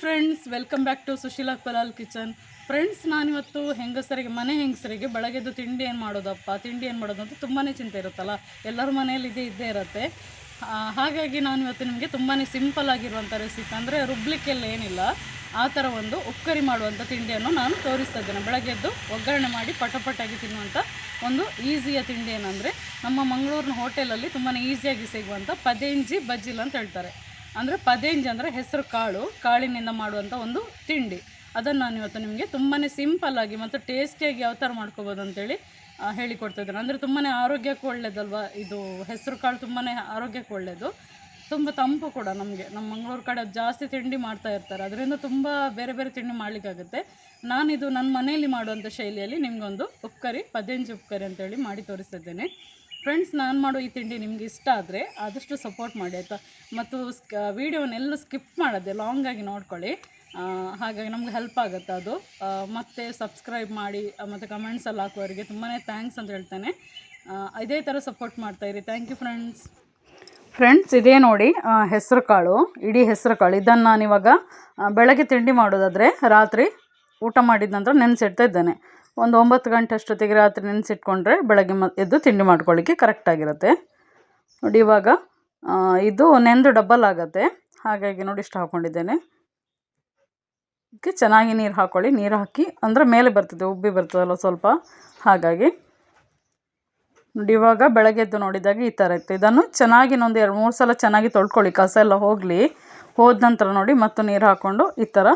Friends welcome back to Sushila Palal kitchen friends ನಾನಿವತ್ತು ಹೆಂಗಸರಿಗೆ, ಮನೆ ಹೆಂಗಸರಿಗೆ ಬೆಳಗ್ಗೆದ್ದು ತಿಂಡಿ ಏನು ಮಾಡೋದಪ್ಪ? ತಿಂಡಿ ಏನು ಮಾಡೋದು ಅಂತ ತುಂಬಾ ಚಿಂತೆ ಇರುತ್ತಲ್ಲ? ಎಲ್ಲರ ಮನೆಯಲ್ಲಿ ಇದೇ ಇದ್ದೇ ಇರುತ್ತೆ. ಹಾಗಾಗಿ ನಾನು ಇವತ್ತು ನಿಮಗೆ ತುಂಬಾ ಸಿಂಪಲ್ ಆಗಿರುವಂಥ ರೆಸಿಪಿ ಅಂದರೆ ರುಬ್ಲಿಕ್ಕೆಲ್ಲ ಏನಿಲ್ಲ. ಆ ಥರ ಒಂದು ಉಕ್ಕರಿ ಮಾಡುವಂಥ ತಿಂಡಿಯನ್ನು ನಾನು ತೋರಿಸ್ತಾ ಇದ್ದೇನೆ. ಬೆಳಗ್ಗೆದ್ದು ಒಗ್ಗರಣೆ ಮಾಡಿ ಪಟಪಟಾಗಿ ತಿನ್ನುವಂಥ ಒಂದು ಈಸಿಯ ತಿಂಡಿ ಏನಂದರೆ ನಮ್ಮ ಮಂಗಳೂರಿನ ಹೋಟೆಲಲ್ಲಿ ತುಂಬಾ ಈಸಿಯಾಗಿ ಸಿಗುವಂಥ ಪದೇಂಜಿ ಬಜ್ಜಿಲ್ ಅಂತ ಹೇಳ್ತಾರೆ. ಅಂದರೆ ಪದೇಂಜ್ ಅಂದರೆ ಹೆಸರು ಕಾಳು, ಕಾಳಿನಿಂದ ಮಾಡುವಂಥ ಒಂದು ತಿಂಡಿ. ಅದನ್ನು ನಾನು ಇವತ್ತು ನಿಮಗೆ ತುಂಬಾ ಸಿಂಪಲ್ಲಾಗಿ ಮತ್ತು ಟೇಸ್ಟಿಯಾಗಿ ಯಾವ ಥರ ಮಾಡ್ಕೋಬೋದು ಅಂತೇಳಿ ಹೇಳಿ ಹೇಳಿಕೊಡ್ತಾ ಇದ್ದೇನೆ. ಅಂದರೆ ತುಂಬಾ ಆರೋಗ್ಯಕ್ಕೆ ಒಳ್ಳೆಯದಲ್ವ ಇದು? ಹೆಸರು ಕಾಳು ತುಂಬಾ ಆರೋಗ್ಯಕ್ಕೆ ಒಳ್ಳೆಯದು ತುಂಬ ತಂಪು ಕೂಡ ನಮಗೆ. ನಮ್ಮ ಮಂಗಳೂರು ಕಡೆ ಜಾಸ್ತಿ ತಿಂಡಿ ಮಾಡ್ತಾ ಇರ್ತಾರೆ. ಅದರಿಂದ ತುಂಬ ಬೇರೆ ಬೇರೆ ತಿಂಡಿ ಮಾಡಲಿಕ್ಕಾಗುತ್ತೆ. ನಾನಿದು ನನ್ನ ಮನೆಯಲ್ಲಿ ಮಾಡುವಂಥ ಶೈಲಿಯಲ್ಲಿ ನಿಮಗೊಂದು ಉಪ್ಕರಿ, ಪದೇಂಜಿ ಉಪ್ಕರಿ ಅಂತೇಳಿ ಮಾಡಿ ತೋರಿಸ್ತಿದ್ದೇನೆ ಫ್ರೆಂಡ್ಸ್ ನಾನು ಮಾಡೋ ಈ ತಿಂಡಿ ನಿಮ್ಗೆ ಇಷ್ಟ ಆದರೆ ಆದಷ್ಟು ಸಪೋರ್ಟ್ ಮಾಡಿ, ಆಯಿತಾ? ಮತ್ತು ವೀಡಿಯೋನೆಲ್ಲ ಸ್ಕಿಪ್ ಮಾಡೋದೆ ಲಾಂಗಾಗಿ ನೋಡ್ಕೊಳ್ಳಿ. ಹಾಗಾಗಿ ನಮ್ಗೆ ಹೆಲ್ಪ್ ಆಗುತ್ತೆ ಅದು. ಮತ್ತು ಸಬ್ಸ್ಕ್ರೈಬ್ ಮಾಡಿ ಮತ್ತು ಕಮೆಂಟ್ಸಲ್ಲಿ ಹಾಕೋರಿಗೆ ತುಂಬಾ ಥ್ಯಾಂಕ್ಸ್ ಅಂತ ಹೇಳ್ತೇನೆ. ಇದೇ ಥರ ಸಪೋರ್ಟ್ ಮಾಡ್ತಾಯಿರಿ ಥ್ಯಾಂಕ್ ಯು ಫ್ರೆಂಡ್ಸ್ ಫ್ರೆಂಡ್ಸ್ ಇದೇ ನೋಡಿ ಹೆಸರು ಕಾಳು, ಇಡೀ ಹೆಸರು ಕಾಳು. ಇದನ್ನು ನಾನಿವಾಗ ಬೆಳಗ್ಗೆ ತಿಂಡಿ ಮಾಡೋದಾದರೆ ರಾತ್ರಿ ಊಟ ಮಾಡಿದ ನಂತರ ನೆನೆಸಿಡ್ತಾ ಇದ್ದೇನೆ. ಒಂದು ಒಂಬತ್ತು ಗಂಟೆ ಅಷ್ಟೊತ್ತಿಗೆ ರಾತ್ರಿ ನೆನೆಸಿಟ್ಕೊಂಡ್ರೆ ಬೆಳಗ್ಗೆ ಮ ಎದ್ದು ತಿಂಡಿ ಮಾಡ್ಕೊಳ್ಳಿಕ್ಕೆ ಕರೆಕ್ಟಾಗಿರುತ್ತೆ ನೋಡಿ ಇವಾಗ ಇದು ನೆಂದು ಡಬಲ್ ಆಗುತ್ತೆ. ಹಾಗಾಗಿ ನೋಡಿ ಇಷ್ಟು ಹಾಕ್ಕೊಂಡಿದ್ದೇನೆ ಇದಕ್ಕೆ ಚೆನ್ನಾಗಿ ನೀರು ಹಾಕ್ಕೊಳ್ಳಿ ನೀರು ಹಾಕಿ ಅಂದರೆ ಮೇಲೆ ಬರ್ತದೆ, ಉಬ್ಬಿ ಬರ್ತದಲ್ಲ ಸ್ವಲ್ಪ. ಹಾಗಾಗಿ ನೋಡಿ ಇವಾಗ ಬೆಳಗ್ಗೆ ಎದ್ದು ನೋಡಿದಾಗ ಈ ಥರ ಇತ್ತು. ಇದನ್ನು ಚೆನ್ನಾಗಿ ಇನ್ನೊಂದು ಎರಡು ಮೂರು ಸಲ ಚೆನ್ನಾಗಿ ತೊಳ್ಕೊಳ್ಳಿ. ಕಸ ಎಲ್ಲ ಹೋಗಲಿ. ಹೋದ ನಂತರ ನೋಡಿ ಮತ್ತು ನೀರು ಹಾಕ್ಕೊಂಡು ಈ ಥರ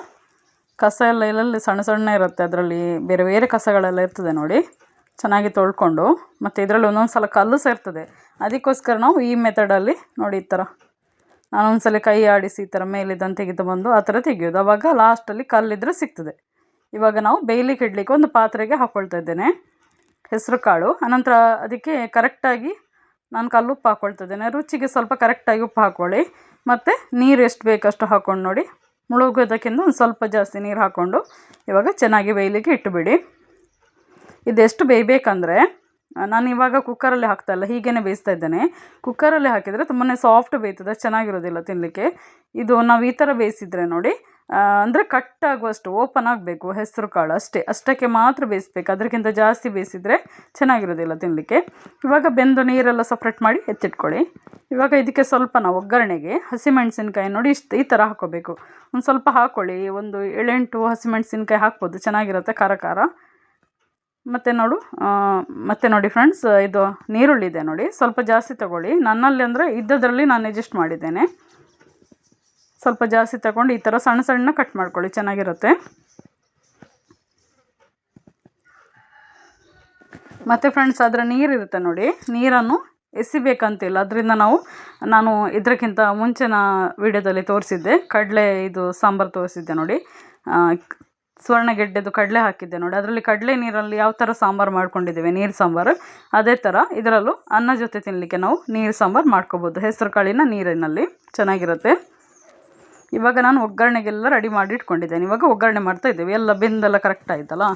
ಕಸ ಎಲ್ಲ ಎಲ್ಲೆಲ್ಲಿ ಸಣ್ಣ ಸಣ್ಣ ಇರುತ್ತೆ ಅದರಲ್ಲಿ ಬೇರೆ ಬೇರೆ ಕಸಗಳೆಲ್ಲ ಇರ್ತದೆ ನೋಡಿ. ಚೆನ್ನಾಗಿ ತೊಳ್ಕೊಂಡು ಮತ್ತು ಇದರಲ್ಲಿ ಒಂದೊಂದು ಸಲ ಕಲ್ಲು ಸೇರ್ತದೆ. ಅದಕ್ಕೋಸ್ಕರ ನಾವು ಈ ಮೆಥಡಲ್ಲಿ ನೋಡಿ ಈ ಥರ ಸಲ ಕೈ ಆಡಿಸಿ ಈ ಥರ ಮೇಲಿದ್ದನ್ನು ತೆಗೆದು ಬಂದು ಆ ಥರ ತೆಗೆಯೋದು. ಆವಾಗ ಲಾಸ್ಟಲ್ಲಿ ಕಲ್ಲಿದ್ರೆ ಸಿಗ್ತದೆ. ಇವಾಗ ನಾವು ಬೇಯ್ಲಿಕ್ಕೆ ಇಡಲಿಕ್ಕೆ ಒಂದು ಪಾತ್ರೆಗೆ ಹಾಕ್ಕೊಳ್ತಾ ಇದ್ದೇನೆ. ಹೆಸರು ಕಾಳು. ಅನಂತರ ಅದಕ್ಕೆ ಕರೆಕ್ಟಾಗಿ ನಾನು ಕಲ್ಲುಪ್ಪು ಹಾಕ್ಕೊಳ್ತಾ ಇದ್ದೇನೆ. ರುಚಿಗೆ ಸ್ವಲ್ಪ ಕರೆಕ್ಟಾಗಿ ಉಪ್ಪು ಹಾಕ್ಕೊಳ್ಳಿ ಮತ್ತು ನೀರು ಎಷ್ಟು ಬೇಕಷ್ಟು ಹಾಕ್ಕೊಂಡು ನೋಡಿ. ಮುಳುಗೋದಕ್ಕಿಂತ ಒಂದು ಸ್ವಲ್ಪ ಜಾಸ್ತಿ ನೀರು ಹಾಕ್ಕೊಂಡು ಇವಾಗ ಚೆನ್ನಾಗಿ ಬೇಯಲಿಕ್ಕೆ ಇಟ್ಟುಬಿಡಿ. ಇದೆಷ್ಟು ಬೇಯಬೇಕಂದ್ರೆ ನಾನು ಇವಾಗ ಕುಕ್ಕರಲ್ಲಿ ಹಾಕ್ತಾ ಇಲ್ಲ ಹೀಗೇ ಬೇಯಿಸ್ತಾ ಇದ್ದೇನೆ. ಕುಕ್ಕರಲ್ಲಿ ಹಾಕಿದರೆ ತುಂಬಾ ಸಾಫ್ಟ್ ಬೇಯ್ತದೆ ಚೆನ್ನಾಗಿರೋದಿಲ್ಲ ತಿನ್ನಲಿಕ್ಕೆ ಇದು ನಾವು ಈ ಥರ ಬೇಯಿಸಿದ್ರೆ ನೋಡಿ ಅಂದರೆ ಕಟ್ ಆಗುವಷ್ಟು ಓಪನ್ ಆಗಬೇಕು ಹೆಸರು ಕಾಳು ಅಷ್ಟೇ. ಅಷ್ಟಕ್ಕೆ ಮಾತ್ರ ಬೇಯಿಸ್ಬೇಕು. ಅದಕ್ಕಿಂತ ಜಾಸ್ತಿ ಬೇಯಿಸಿದರೆ ಚೆನ್ನಾಗಿರೋದಿಲ್ಲ ತಿನ್ನಲಿಕ್ಕೆ ಇವಾಗ ಬೆಂದು ನೀರೆಲ್ಲ ಸಪ್ರೇಟ್ ಮಾಡಿ ಎತ್ತಿಟ್ಕೊಳ್ಳಿ. ಇವಾಗ ಇದಕ್ಕೆ ಸ್ವಲ್ಪ ನಾವು ಒಗ್ಗರಣೆಗೆ ಹಸಿಮೆಣಸಿನ್ಕಾಯಿ ನೋಡಿ ಇಷ್ಟು ಈ ಥರ ಹಾಕೋಬೇಕು ಒಂದು ಸ್ವಲ್ಪ ಹಾಕ್ಕೊಳ್ಳಿ ಒಂದು ಏಳೆಂಟು ಹಸಿಮೆಣಸಿನ್ಕಾಯಿ ಹಾಕ್ಬೋದು. ಚೆನ್ನಾಗಿರುತ್ತೆ ಖಾರ ಖಾರ. ಮತ್ತು ನೋಡು ಮತ್ತು ನೋಡಿ ಫ್ರೆಂಡ್ಸ್ ಇದು ನೀರುಳ್ಳಿ ಇದೆ ನೋಡಿ. ಸ್ವಲ್ಪ ಜಾಸ್ತಿ ತಗೊಳ್ಳಿ. ನನ್ನಲ್ಲಿ ಅಂದರೆ ಇದ್ದದರಲ್ಲಿ ನಾನು ಅಡ್ಜಸ್ಟ್ ಮಾಡಿದ್ದೇನೆ. ಸ್ವಲ್ಪ ಜಾಸ್ತಿ ತಗೊಂಡು ಈ ಥರ ಸಣ್ಣ ಸಣ್ಣ ಕಟ್ ಮಾಡ್ಕೊಳ್ಳಿ, ಚೆನ್ನಾಗಿರುತ್ತೆ. ಮತ್ತು ಫ್ರೆಂಡ್ಸ್ ಅದರ ನೀರಿರುತ್ತೆ ನೋಡಿ. ನೀರನ್ನು ಎಸಿಬೇಕಂತಿಲ್ಲ. ಅದರಿಂದ ನಾವು, ನಾನು ಇದಕ್ಕಿಂತ ಮುಂಚಿನ ವಿಡಿಯೋದಲ್ಲಿ ತೋರಿಸಿದ್ದೆ. ಕಡಲೆ ಇದು ಸಾಂಬಾರು ತೋರಿಸಿದ್ದೆ ನೋಡಿ. ಸ್ವರ್ಣಗೆಡ್ಡೆದು ಕಡಲೆ ಹಾಕಿದ್ದೆ ನೋಡಿ. ಅದರಲ್ಲಿ ಕಡಲೆ ನೀರಲ್ಲಿ ಯಾವ ಥರ ಸಾಂಬಾರು ಮಾಡ್ಕೊಂಡಿದ್ದೇವೆ? ನೀರು ಸಾಂಬಾರು. ಅದೇ ಥರ ಇದರಲ್ಲೂ ಅನ್ನ ಜೊತೆ ತಿನ್ನಲಿಕ್ಕೆ ನಾವು ನೀರು ಸಾಂಬಾರು ಮಾಡ್ಕೋಬೋದು. ಹೆಸರು ಕಾಳಿನ ನೀರಿನಲ್ಲಿ ಚೆನ್ನಾಗಿರುತ್ತೆ. ಇವಾಗ ನಾನು ಒಗ್ಗರಣೆಗೆಲ್ಲ ರೆಡಿ ಮಾಡಿ ಇಟ್ಕೊಂಡಿದ್ದೇನೆ. ಇವಾಗ ಒಗ್ಗರಣೆ ಮಾಡ್ತಾ ಇದ್ದೇವೆ. ಎಲ್ಲ ಬೆಂದೆಲ್ಲ ಕರೆಕ್ಟ್ ಆಯ್ತಲ್ಲ?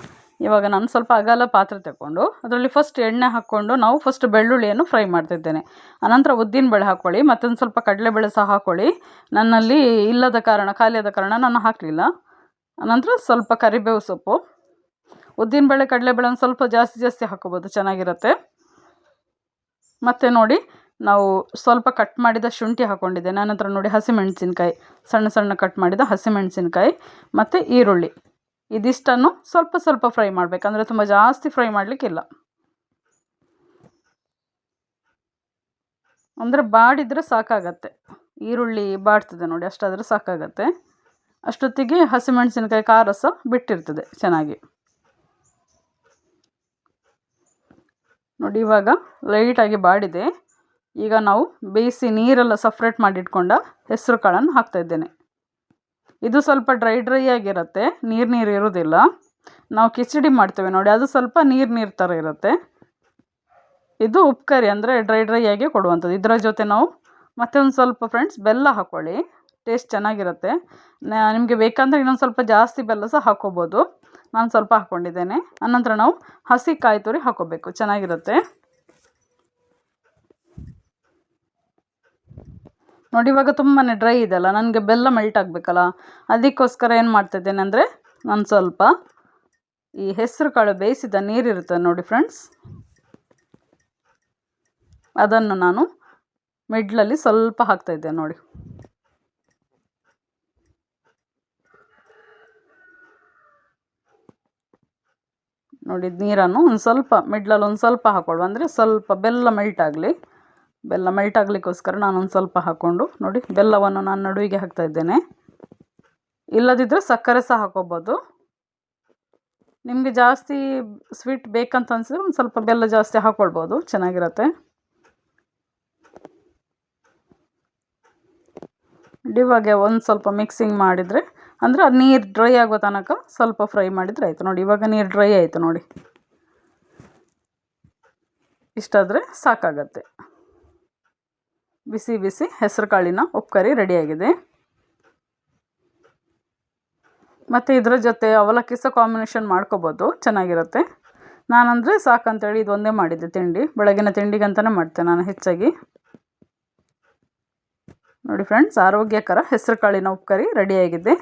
ಇವಾಗ ನಾನು ಸ್ವಲ್ಪ ಅಗಲ ಪಾತ್ರೆ ತಗೊಂಡು ಅದರಲ್ಲಿ ಫಸ್ಟ್ ಎಣ್ಣೆ ಹಾಕ್ಕೊಂಡು ನಾವು ಫಸ್ಟ್ ಬೆಳ್ಳುಳ್ಳಿಯನ್ನು ಫ್ರೈ ಮಾಡ್ತಿದ್ದೇನೆ ಅನಂತರ ಉದ್ದಿನಬೇಳೆ ಹಾಕ್ಕೊಳ್ಳಿ, ಮತ್ತೊಂದು ಸ್ವಲ್ಪ ಕಡಲೆಬೇಳೆ ಸಹ ಹಾಕ್ಕೊಳ್ಳಿ. ನನ್ನಲ್ಲಿ ಇಲ್ಲದ ಕಾರಣ, ಖಾಲಿಯಾದ ಕಾರಣ ನಾನು ಹಾಕಲಿಲ್ಲ. ಅನಂತರ ಸ್ವಲ್ಪ ಕರಿಬೇವು ಸೊಪ್ಪು. ಉದ್ದಿನಬೇಳೆ ಕಡಲೆಬೇಳೆ ಒಂದು ಸ್ವಲ್ಪ ಜಾಸ್ತಿ ಜಾಸ್ತಿ ಹಾಕ್ಕೋಬೋದು, ಚೆನ್ನಾಗಿರುತ್ತೆ. ಮತ್ತು ನೋಡಿ ನಾವು ಸ್ವಲ್ಪ ಕಟ್ ಮಾಡಿದ ಶುಂಠಿ ಹಾಕ್ಕೊಂಡಿದ್ದೆ ನನ್ನ ಹತ್ರ ನೋಡಿ ಹಸಿಮೆಣಸಿನ್ಕಾಯಿ, ಸಣ್ಣ ಸಣ್ಣ ಕಟ್ ಮಾಡಿದ ಹಸಿಮೆಣಸಿನ್ಕಾಯಿ ಮತ್ತು ಈರುಳ್ಳಿ. ಇದಿಷ್ಟನ್ನು ಸ್ವಲ್ಪ ಸ್ವಲ್ಪ ಫ್ರೈ ಮಾಡಬೇಕಂದ್ರೆ ತುಂಬ ಜಾಸ್ತಿ ಫ್ರೈ ಮಾಡಲಿಕ್ಕಿಲ್ಲ ಅಂದರೆ ಬಾಡಿದರೆ ಸಾಕಾಗತ್ತೆ. ಈರುಳ್ಳಿ ಬಾಡ್ತದೆ ನೋಡಿ, ಅಷ್ಟಾದರೆ ಸಾಕಾಗತ್ತೆ. ಅಷ್ಟೊತ್ತಿಗೆ ಹಸಿಮೆಣಸಿನ್ಕಾಯಿ ಖಾರ ಸಹ ಬಿಟ್ಟಿರ್ತದೆ ಚೆನ್ನಾಗಿ. ನೋಡಿ ಇವಾಗ ಲೈಟಾಗಿ ಬಾಡಿದೆ. ಈಗ ನಾವು ಬೇಯಿಸಿ ನೀರೆಲ್ಲ ಸಪ್ರೇಟ್ ಮಾಡಿಟ್ಕೊಂಡ ಹೆಸರು ಕಾಳನ್ನು ಹಾಕ್ತಾ ಇದ್ದೇನೆ. ಇದು ಸ್ವಲ್ಪ ಡ್ರೈ ಡ್ರೈ ಆಗಿರುತ್ತೆ. ನೀರು ನೀರು ಇರೋದಿಲ್ಲ. ನಾವು ಕಿಚಡಿ ಮಾಡ್ತೇವೆ ನೋಡಿ, ಅದು ಸ್ವಲ್ಪ ನೀರು ನೀರು ಥರ ಇರುತ್ತೆ. ಇದು ಉಪ್ಕರಿ ಅಂದರೆ ಡ್ರೈ ಡ್ರೈ ಆಗಿ ಕೊಡುವಂಥದ್ದು. ಇದರ ಜೊತೆ ನಾವು ಮತ್ತೆ ಒಂದು ಸ್ವಲ್ಪ ಫ್ರೆಂಡ್ಸ್ ಬೆಲ್ಲ ಹಾಕ್ಕೊಳ್ಳಿ ಟೇಸ್ಟ್ ಚೆನ್ನಾಗಿರುತ್ತೆ. ನಿಮಗೆ ಬೇಕಂದರೆ ಇನ್ನೊಂದು ಸ್ವಲ್ಪ ಜಾಸ್ತಿ ಬೆಲ್ಲ ಸಹ ಹಾಕ್ಕೋಬೋದು ನಾನು ಸ್ವಲ್ಪ ಹಾಕ್ಕೊಂಡಿದ್ದೇನೆ ಆನಂತರ ನಾವು ಹಸಿ ಕಾಯಿ ತುರಿ ಹಾಕ್ಕೋಬೇಕು ಚೆನ್ನಾಗಿರುತ್ತೆ. ನೋಡಿ, ಇವಾಗ ತುಂಬಾ ಡ್ರೈ ಇದೆಯಲ್ಲ, ನನಗೆ ಬೆಲ್ಲ ಮೆಲ್ಟ್ ಆಗಬೇಕಲ್ಲ, ಅದಕ್ಕೋಸ್ಕರ ಏನು ಮಾಡ್ತಿದ್ದೇನೆ ಅಂದರೆ ನಾನು ಸ್ವಲ್ಪ ಈ ಹೆಸರು ಕಾಳು ಬೇಯಿಸಿದ ನೀರಿರುತ್ತೆ ನೋಡಿ ಫ್ರೆಂಡ್ಸ್ ಅದನ್ನು ನಾನು ಮಿಡ್ಲಲ್ಲಿ ಸ್ವಲ್ಪ ಹಾಕ್ತಾಯಿದ್ದೆ ನೋಡಿ. ನೋಡಿ, ನೀರನ್ನು ಒಂದು ಸ್ವಲ್ಪ ಮಿಡ್ಲಲ್ಲಿ ಒಂದು ಸ್ವಲ್ಪ ಹಾಕ್ಕೊಳ್ಳುವ ಅಂದರೆ ಸ್ವಲ್ಪ ಬೆಲ್ಲ ಮೆಲ್ಟ್ ಆಗಲಿ. ಬೆಲ್ಲ ಮೆಲ್ಟ್ ಆಗಲಿಕ್ಕೋಸ್ಕರ ನಾನೊಂದು ಸ್ವಲ್ಪ ಹಾಕ್ಕೊಂಡು ನೋಡಿ, ಬೆಲ್ಲವನ್ನು ನಾನು ನಡುವಿಗೆ ಹಾಕ್ತಾ ಇದ್ದೇನೆ. ಇಲ್ಲದಿದ್ದರೆ ಸಕ್ಕರೆ ಸಹ ಹಾಕೋಬೋದು ನಿಮಗೆ ಜಾಸ್ತಿ ಸ್ವೀಟ್ ಬೇಕಂತ ಅನಿಸಿದ್ರೆ ಒಂದು ಸ್ವಲ್ಪ ಬೆಲ್ಲ ಜಾಸ್ತಿ ಹಾಕ್ಕೊಳ್ಬೋದು ಚೆನ್ನಾಗಿರುತ್ತೆ. ಇವಾಗೆ ಒಂದು ಸ್ವಲ್ಪ ಮಿಕ್ಸಿಂಗ್ ಮಾಡಿದರೆ, ಅಂದರೆ ಅದು ನೀರು ಡ್ರೈ ಆಗೋ ತನಕ ಸ್ವಲ್ಪ ಫ್ರೈ ಮಾಡಿದರೆ ಆಯಿತು. ನೋಡಿ, ಇವಾಗ ನೀರು ಡ್ರೈ ಆಯಿತು ನೋಡಿ. ಇಷ್ಟಾದರೆ ಸಾಕಾಗತ್ತೆ. ಬಿಸಿ ಬಿಸಿ ಹೆಸರು ಕಾಳಿನ ಉಪ್ಕರಿ ರೆಡಿಯಾಗಿದೆ. ಮತ್ತು ಇದರ ಜೊತೆ ಅವಲಕ್ಕಿ ಸಹ ಕಾಂಬಿನೇಷನ್ ಮಾಡ್ಕೋಬೋದು, ಚೆನ್ನಾಗಿರುತ್ತೆ. ನಾನಂದರೆ ಸಾಕಂತೇಳಿ ಇದು ಒಂದೇ ಮಾಡಿದ್ದೆ ತಿಂಡಿ. ಬೆಳಗಿನ ತಿಂಡಿಗಂತಲೇ ಮಾಡ್ತೇನೆ ನಾನು ಹೆಚ್ಚಾಗಿ. ನೋಡಿ ಫ್ರೆಂಡ್ಸ್ ಆರೋಗ್ಯಕರ ಹೆಸರು ಕಾಳಿನ ಉಪ್ಕರಿ ರೆಡಿಯಾಗಿದೆ.